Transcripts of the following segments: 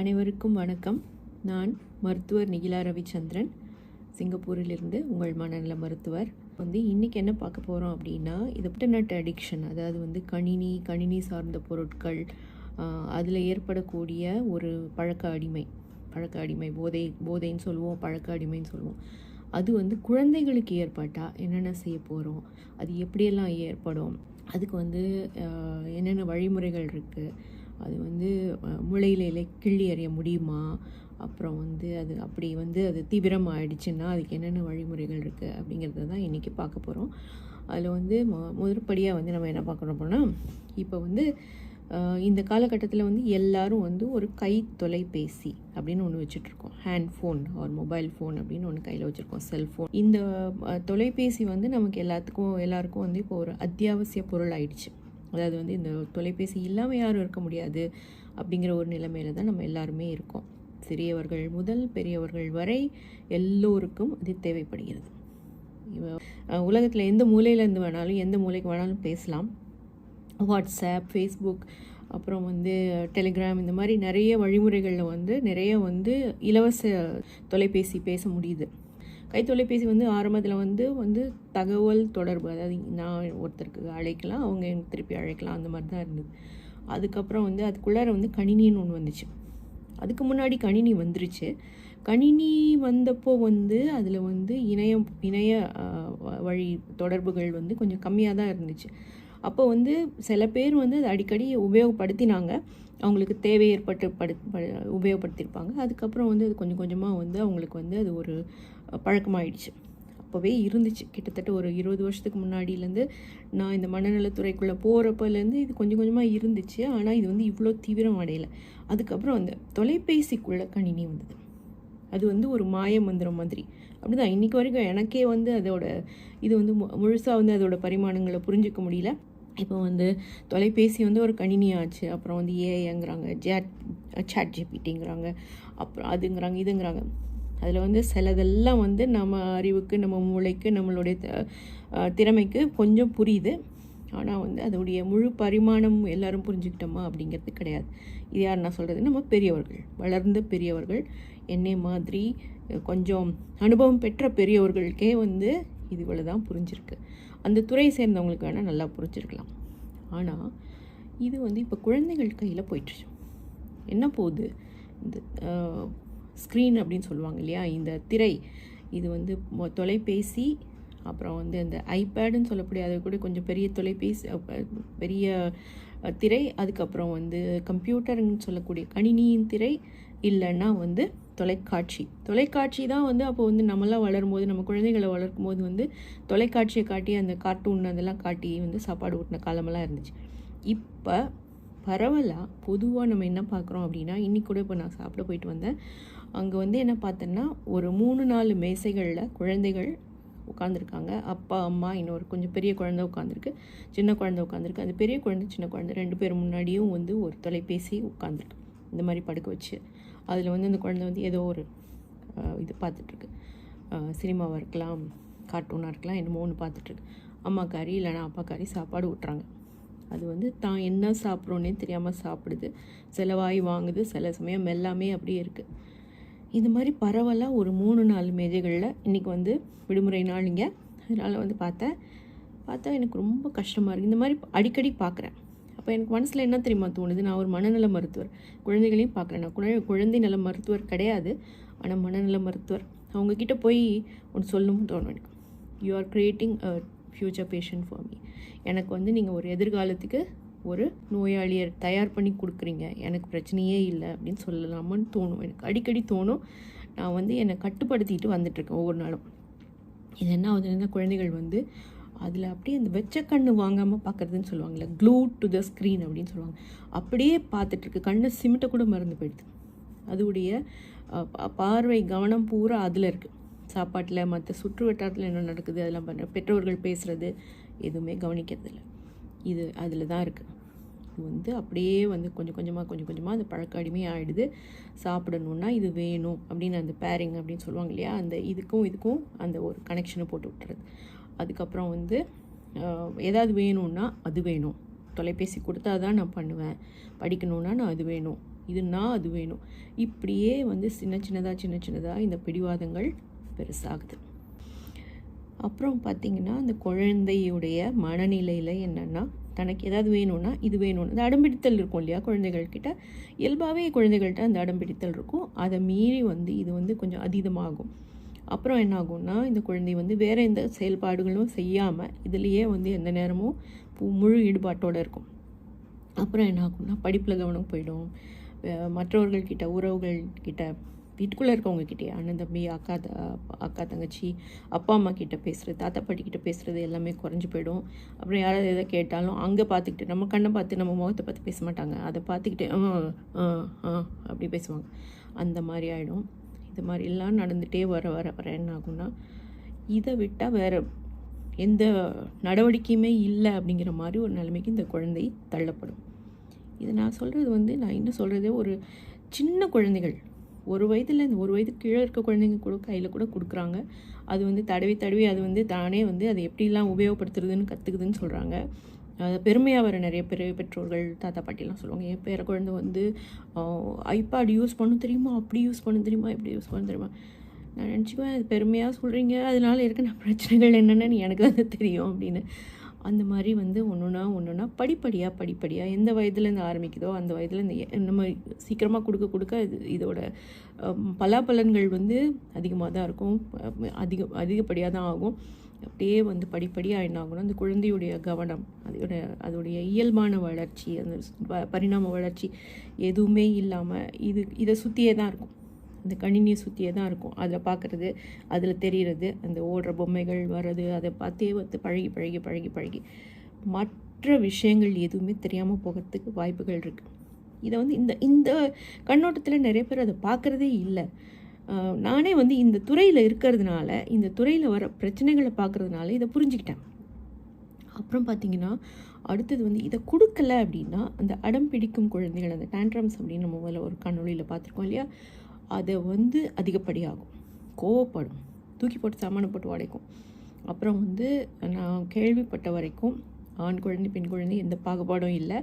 அனைவருக்கும் வணக்கம். நான் மருத்துவர் நிகிலா ரவிச்சந்திரன். சிங்கப்பூரிலிருந்து உங்கள் மனநல மருத்துவர். வந்து இன்றைக்கி என்ன பார்க்க போகிறோம் அப்படின்னா இது இன்டர்நெட் அடிக்ஷன் அதாவது வந்து கணினி கணினி சார்ந்த பொருட்கள் அதில் ஏற்படக்கூடிய ஒரு பழக்க அடிமை பழக்க அடிமை போதை போதைன்னு சொல்லுவோம் பழக்க அடிமைன்னு சொல்லுவோம். அது வந்து குழந்தைகளுக்கு ஏற்பட்டால் என்னென்ன செய்ய போகிறோம் அது எப்படியெல்லாம் ஏற்படும் அதுக்கு வந்து என்னென்ன வழிமுறைகள் இருக்குது அது வந்து அஹ், முளையில கிள்ளி எறிய முடியுமா? அப்புறம் வந்து அது அப்படி வந்து அது தீவிரம் ஆயிடுச்சுன்னா அதுக்கு என்னென்ன வழிமுறைகள் இருக்குது அப்படிங்கிறத தான் இன்றைக்கி பார்க்க போகிறோம் அதில் வந்து மொ முதற்படியாக வந்து நம்ம என்ன பார்க்குறோம் அப்படின்னா இப்போ வந்து இந்த காலகட்டத்தில் வந்து எல்லாரும் வந்து ஒரு கை தொலைபேசி அப்படின்னு ஒன்று வச்சுட்ருக்கோம். ஹேண்ட் ஃபோன் ஒரு மொபைல் ஃபோன் அப்படின்னு ஒன்று கையில் வச்சுருக்கோம். செல்ஃபோன் இந்த தொலைபேசி வந்து நமக்கு எல்லாத்துக்கும் எல்லாருக்கும் வந்து இப்போ ஒரு அத்தியாவசிய பொருள் ஆயிடுச்சு அதாவது வந்து இந்த தொலைபேசி இல்லாமல் யாரும் இருக்க முடியாது அப்படிங்கிற ஒரு நிலைமையில தான் நம்ம எல்லாருமே இருக்கோம். சிறியவர்கள் முதல் பெரியவர்கள் வரை எல்லோருக்கும் அது தேவைப்படுகிறது. உலகத்தில் எந்த மூலையிலேருந்து வேணாலும் எந்த மூலைக்கு வேணாலும் பேசலாம். வாட்ஸ்அப் ஃபேஸ்புக் அப்புறம் வந்து டெலிகிராம் இந்த மாதிரி நிறைய வழிமுறைகளில் வந்து நிறைய வந்து இலவச தொலைபேசி பேச முடியுது. கை தொலைபேசி வந்து ஆரம்பத்தில் வந்து வந்து தகவல் தொடர்பு அதாவது நான் ஒருத்தருக்கு அழைக்கலாம் அவங்க எனக்கு திருப்பி அழைக்கலாம் அந்த மாதிரி தான் இருந்தது. அதுக்கப்புறம் வந்து அதுக்குள்ளார வந்து கணினின்னு ஒன்று வந்துச்சு. அதுக்கு முன்னாடி கணினி வந்துருச்சு. கணினி வந்தப்போ வந்து அதில் வந்து இணையம் இணைய வழி தொடர்புகள் வந்து கொஞ்சம் கம்மியாக தான் இருந்துச்சு. அப்போ வந்து சில பேர் வந்து அதை அடிக்கடி உபயோகப்படுத்தினாங்க. அவங்களுக்கு தேவை ஏற்பட்டு படு ப- உபயோகப்படுத்தியிருப்பாங்க. அதுக்கப்புறம் வந்து அது கொஞ்சம் கொஞ்சமாக வந்து அவங்களுக்கு வந்து அது ஒரு பழக்கமாயிடுச்சு. அப்போவே இருந்துச்சு. கிட்டத்தட்ட ஒரு இருபது வருஷத்துக்கு முன்னாடியிலேருந்து நான் இந்த மனநலத்துறைக்குள்ளே போகிறப்பலேருந்து இது கொஞ்சம் கொஞ்சமாக இருந்துச்சு. ஆனால் இது வந்து இவ்வளோ தீவிரம் அடையலை. அதுக்கப்புறம் அந்த தொலைபேசிக்குள்ளே கணினி வந்தது. அது வந்து ஒரு மாய மந்திரம் மாதிரி. அப்படிதான். இன்றைக்கி வரைக்கும் எனக்கே வந்து அதோட இது வந்து முழுசாக வந்து அதோட பரிமாணங்களை புரிஞ்சுக்க முடியல. இப்போ வந்து தொலைபேசி வந்து ஒரு கணினி ஆச்சு அப்புறம் வந்து ஏஐங்கிறாங்க ஜேட் சாட் ஜிபிடிங்கிறாங்க அப்புறம் அதுங்கிறாங்க இதுங்கிறாங்க. அதில் வந்து சிலதெல்லாம் வந்து நம்ம அறிவுக்கு நம்ம மூளைக்கு நம்மளுடைய த- திறமைக்கு கொஞ்சம் புரியுது. ஆனால் வந்து அதோடைய முழு பரிமாணம் எல்லாரும் புரிஞ்சுக்கிட்டோமா அப்படிங்கிறது கிடையாது. இது யார் நான் சொல்கிறது நம்ம பெரியவர்கள். வளர்ந்த பெரியவர்கள். என்னை மாதிரி கொஞ்சம் அனுபவம் பெற்ற பெரியவர்களுக்கே வந்து இது இவ்வளோ தான் புரிஞ்சிருக்கு. அந்த துறை சேர்ந்தவங்களுக்கு வேணால் நல்லா புரிஞ்சிருக்கலாம். ஆனால் இது வந்து இப்போ குழந்தைகள் கையில் போயிட்டுருச்சு என்ன போகுது? இந்த ஸ்க்ரீன் அப்படின்னு சொல்லுவாங்க இல்லையா? இந்த திரை. இது வந்து தொலைபேசி அப்புறம் வந்து அந்த ஐபேடுன்னு சொல்லக்கூடிய அது கூட கொஞ்சம் பெரிய தொலைபேசி பெரிய திரை. அதுக்கப்புறம் வந்து கம்ப்யூட்டர்னு சொல்லக்கூடிய கணினியின் திரை. இல்லைன்னா வந்து தொலைக்காட்சி. தொலைக்காட்சி தான் வந்து அப்போ வந்து நம்மளாம் வளரும்போது நம்ம குழந்தைகளை வளர்க்கும் போது வந்து தொலைக்காட்சியை காட்டி அந்த கார்ட்டூன் அதெல்லாம் காட்டி வந்து சாப்பாடு ஊட்டின காலமெல்லாம் இருந்துச்சு. இப்போ பரவலாக பொதுவாக நம்ம என்ன பார்க்குறோம் அப்படின்னா இன்றைக்கி கூட இப்போ நான் சாப்பிட போயிட்டு வந்தேன். அங்கே வந்து என்ன பார்த்தேன்னா ஒரு மூணு நாலு மேசைகளில் குழந்தைகள் உட்காந்துருக்காங்க அப்பா அம்மா இன்னொரு கொஞ்சம் பெரிய குழந்தை உட்காந்துருக்கு சின்ன குழந்தை உட்காந்துருக்கு அந்த பெரிய குழந்தை சின்ன குழந்தை ரெண்டு பேர் முன்னாடியும் வந்து ஒரு தொலைபேசி உட்காந்துருக்கு இந்த மாதிரி படுக்க வச்சு. அதில் வந்து அந்த குழந்தை வந்து ஏதோ ஒரு இது பார்த்துட்ருக்கு சினிமாவாக இருக்கலாம் கார்ட்டூனாக இருக்கலாம் என்னமோ ஒன்று பார்த்துட்ருக்கு அம்மாக்காரி இல்லைன்னா அப்பாக்காரி சாப்பாடு ஊட்டுறாங்க. அது வந்து தான் என்ன சாப்பிட்றோன்னே தெரியாமல் சாப்பிடுது. சில வாய் வாங்குது சில சமயம் எல்லாமே அப்படியே இருக்குது இந்த மாதிரி பரவலாக ஒரு மூணு நாலு மேஜைகளில் இன்றைக்கி வந்து விடுமுறை நாள் இங்கே. அதனால் வந்து பார்த்தேன். பார்த்தா எனக்கு ரொம்ப கஷ்டமாக இருக்குது இந்த மாதிரி அடிக்கடி பார்க்குறேன். அப்போ எனக்கு மனசில் என்ன தெரியுமா தோணுது? நான் ஒரு மனநல மருத்துவர். குழந்தைகளையும் பார்க்குறேன். நான் குழந்தை குழந்தை நல மருத்துவர் கிடையாது. ஆனால் மனநல மருத்துவர். அவங்கக்கிட்ட போய் ஒன்று சொல்லணும்னு தோணும் எனக்கு. You are creating a future patient for me எனக்கு வந்து நீங்கள் ஒரு எதிர்காலத்துக்கு ஒரு நோயாளியை தயார் பண்ணி கொடுக்குறீங்க. எனக்கு பிரச்சனையே இல்லை அப்படின்னு சொல்லலாமான்னு தோணும். எனக்கு அடிக்கடி தோணும். நான் வந்து என்னை கட்டுப்படுத்திட்டு வந்துட்டுருக்கேன் ஒவ்வொரு நாளும். இது என்ன ஆகுதுன்னா குழந்தைகள் வந்து அதில் அப்படியே அந்த வெச்ச கண்ணு வாங்காமல் பார்க்குறதுன்னு சொல்லுவாங்கள்ல க்ளூ டு த ஸ்க்ரீன் அப்படின்னு சொல்லுவாங்க. அப்படியே பார்த்துட்ருக்கு கண்ணை சிமிட்ட கூட மறந்து போயிடுது. அதோடைய பார்வை கவனம் பூரா அதில் இருக்குது சாப்பாட்டில் மற்ற சுற்று வட்டாரத்தில் என்ன நடக்குது அதெல்லாம் பண்ணுற பெற்றோர்கள் பேசுகிறது எதுவுமே கவனிக்கிறதில்ல. இது அதில் தான் இருக்குது இது வந்து அப்படியே வந்து கொஞ்சம் கொஞ்சமாக கொஞ்சம் கொஞ்சமாக அந்த பழக்க அடிமை ஆகிடுது சாப்பிடணுன்னா இது வேணும் அப்படின்னு அந்த பேரிங் அப்படின்னு சொல்லுவாங்க இல்லையா? அந்த இதுக்கும் இதுக்கும் அந்த ஒரு கனெக்ஷனை போட்டு விட்டுறது. அதுக்கப்புறம் வந்து ஏதாவது வேணும்னா அது வேணும். தொலைபேசி கொடுத்தா தான் நான் பண்ணுவேன். படிக்கணும்னா நான் அது வேணும். இதுனா அது வேணும். இப்படியே வந்து சின்ன சின்னதாக சின்ன சின்னதாக இந்த பிடிவாதங்கள் பெருசாகுது. அப்புறம் பார்த்திங்கன்னா அந்த குழந்தையுடைய மனநிலையில் என்னென்னா தனக்கு ஏதாவது வேணும்னா இது வேணும்னு அந்த அடம்பிடித்தல் இருக்கும் இல்லையா குழந்தைகள்கிட்ட? இயல்பாகவே குழந்தைகள்கிட்ட அந்த அடம்பிடித்தல் இருக்கும். அதை மீறி வந்து இது வந்து கொஞ்சம் அதீதமாகும். அப்புறம் என்ன ஆகும்னா இந்த குழந்தை வந்து வேறு எந்த செயல்பாடுகளும் செய்யாமல் இதுலேயே வந்து எந்த நேரமும் பு- முழு ஈடுபாட்டோடு இருக்கும். அப்புறம் என்ன ஆகும்னா படிப்பில் கவனம் போயிடும். மற்றவர்கள்கிட்ட உறவுகள்கிட்ட வீட்டுக்குள்ளே இருக்கவங்க கிட்டே அண்ணன் தம்பி அக்கா அக்கா தங்கச்சி அப்பா அம்மா கிட்ட பேசுகிறது தாத்தா பாட்டி கிட்ட பேசுகிறது எல்லாமே குறைஞ்சி போயிடும். அப்புறம் யாராவது எதை கேட்டாலும் அங்கே பார்த்துக்கிட்டு நம்ம கண்ணை பார்த்து நம்ம முகத்தை பார்த்து பேச மாட்டாங்க. அதை பார்த்துக்கிட்டு ஆ ஆ ஆ அப்படி பேசுவாங்க. அந்த மாதிரி ஆகிடும் இது மாதிரிலாம் நடந்துகிட்டே வர வர வர என்ன ஆகும்னா இதை விட்டால் வேறு எந்த நடவடிக்கையுமே இல்லை அப்படிங்கிற மாதிரி ஒரு நிலைமைக்கு இந்த குழந்தை தள்ளப்படும். இது நான் சொல்கிறது வந்து நான் இன்னும் சொல்கிறதே ஒரு சின்ன குழந்தைகள் ஒரு வயதில் இந்த ஒரு வயதுக்கு கீழே இருக்க குழந்தைங்க கூட கையில் கூட கொடுக்குறாங்க. அது வந்து தடவி தடவி அது வந்து தானே வந்து அதை எப்படிலாம் உபயோகப்படுத்துறதுன்னு கற்றுக்குதுன்னு சொல்கிறாங்க அதை பெருமையாக வர நிறைய பேர் பெற்றோர்கள் தாத்தா பாட்டிலாம் சொல்லுவாங்க என் பேர குழந்தை வந்து ஐபேட் யூஸ் பண்ண தெரியுமா? அப்படி யூஸ் பண்ண தெரியுமா? இப்படி யூஸ் பண்ண தெரியுமா? நான் நினச்சிக்குவேன் அது பெருமையாக சொல்கிறீங்க அதனால இருக்கிற பிரச்சனைகள் என்னென்னு எனக்கு தான் தெரியும் அப்படின்னு. அந்த மாதிரி வந்து ஒன்றுனா ஒன்றுனா படிப்படியாக படிப்படியாக எந்த வயதுலேருந்து ஆரம்பிக்குதோ அந்த வயதில் எ- நம்ம சீக்கிரமாக கொடுக்க கொடுக்க இது இதோட பலாபலன்கள் வந்து அதிகமாக தான் இருக்கும். அதிக அதிகப்படியாக தான் ஆகும். அப்படியே வந்து படிப்படியாக என்ன ஆகும்னா அந்த குழந்தையுடைய கவனம் அதோட அதோடைய இயல்பான வளர்ச்சி அந்த ப- பரிணாம வளர்ச்சி எதுவுமே இல்லாமல் இது இதை சுற்றியே தான் இருக்கும். அந்த கணினியை சுற்றியே தான் இருக்கும். அதில் பார்க்குறது அதில் தெரிகிறது அந்த ஓடுற பொம்மைகள் வர்றது அதை பார்த்தே வந்து பழகி பழகி பழகி பழகி. மற்ற விஷயங்கள் எதுவுமே தெரியாமல் போகிறதுக்கு வாய்ப்புகள் இருக்குது இதை வந்து இந்த இந்த கண்ணோட்டத்தில் நிறைய பேர் அதை பார்க்குறதே இல்லை. நானே வந்து இந்த துறையில் இருக்கிறதுனால இந்த துறையில் வர பிரச்சனைகளை பார்க்குறதுனால இதை புரிஞ்சுக்கிட்டேன். அப்புறம் பார்த்தீங்கன்னா அடுத்தது வந்து இதை கொடுக்கல அப்படின்னா அந்த அடம் பிடிக்கும் குழந்தைகள் அந்த டேண்ட்ரம்ஸ் அப்படின்னு நம்ம முதல்ல ஒரு கண்ணொலியில் பார்த்துருக்கோம் இல்லையா? அதை வந்து அதிகப்படியாகும். கோவப்படும். தூக்கி போட்டு சாமான போட்டு உடைக்கும். அப்புறம் வந்து நான் கேள்விப்பட்ட வரைக்கும் ஆண் குழந்தை பெண் குழந்தை எந்த பாகுபாடும் இல்லை.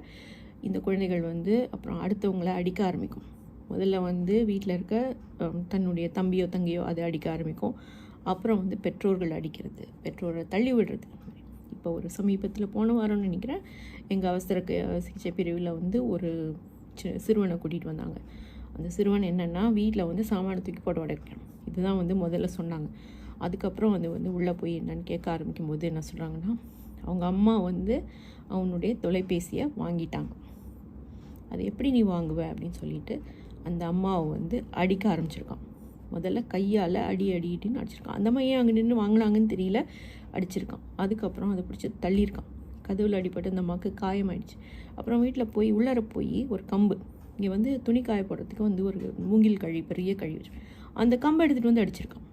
இந்த குழந்தைகள் வந்து அப்புறம் அடுத்தவங்கள அடிக்க ஆரம்பிக்கும். முதல்ல வந்து வீட்டில் இருக்க தன்னுடைய தம்பியோ தங்கையோ அதை அடிக்க ஆரம்பிக்கும். அப்புறம் வந்து பெற்றோர்கள் அடிக்கிறது. பெற்றோரை தள்ளி விடுறது. இப்போ ஒரு சமீபத்தில் போன வாரம்னு நினைக்கிறேன் எங்கள் அவசர சிகிச்சை பிரிவில் வந்து ஒரு சிறுவனை கூட்டிகிட்டு வந்தாங்க. அந்த சிறுவன் என்னென்னா வீட்டில் வந்து சாமான தூக்கி போட்டு உடைக்கணும். இதுதான் வந்து முதல்ல சொன்னாங்க. அதுக்கப்புறம் வந்து வந்து உள்ளே போய் என்னன்னு கேட்க ஆரம்பிக்கும் போது என்ன சொல்கிறாங்கன்னா அவங்க அம்மா வந்து அவனுடைய தொலைபேசியை வாங்கிட்டாங்க. அது எப்படி நீ வாங்குவ? அப்படின்னு சொல்லிட்டு அந்த அம்மாவை வந்து அடிக்க ஆரம்பிச்சிருக்கான். முதல்ல கையால் அடி அடிட்டுன்னு அடிச்சிருக்கான். அந்த அம்மா ஏன் அங்கே நின்று வாங்கினாங்கன்னு தெரியல அடிச்சிருக்கான். அதுக்கப்புறம் அதை பிடிச்சி தள்ளியிருக்கான். கதவில் அடிபட்டு அந்த அம்மாவுக்கு காயமாயிடுச்சு. அப்புறம் வீட்டில் போய் உள்ளார போய் ஒரு கம்பு. இங்கே வந்து துணி காய போடுறதுக்கு வந்து ஒரு மூங்கில் கழி பெரிய கழி வச்சு அந்த கம்பை எடுத்துகிட்டு வந்து அடிச்சிருக்கான்.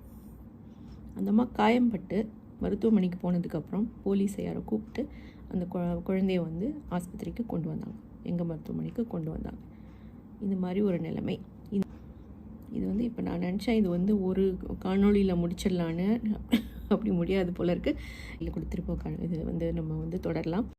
அந்த அம்மா காயம்பட்டு மருத்துவமனைக்கு போனதுக்கப்புறம் போலீஸை யாரோ கூப்பிட்டு அந்த குழந்தைய வந்து ஆஸ்பத்திரிக்கு கொண்டு வந்தாங்க. எங்கள் மருத்துவமனைக்கு கொண்டு வந்தாங்க. இந்த மாதிரி ஒரு நிலைமை. இந்த- இது வந்து இப்போ நான் நினச்சேன் இது வந்து ஒரு காணொளியில் முடிச்சிடலான்னு அப்படி முடியாது போல இருக்குது இல்லை கொடுத்துருப்போம் இது வந்து நம்ம வந்து தொடரலாம்.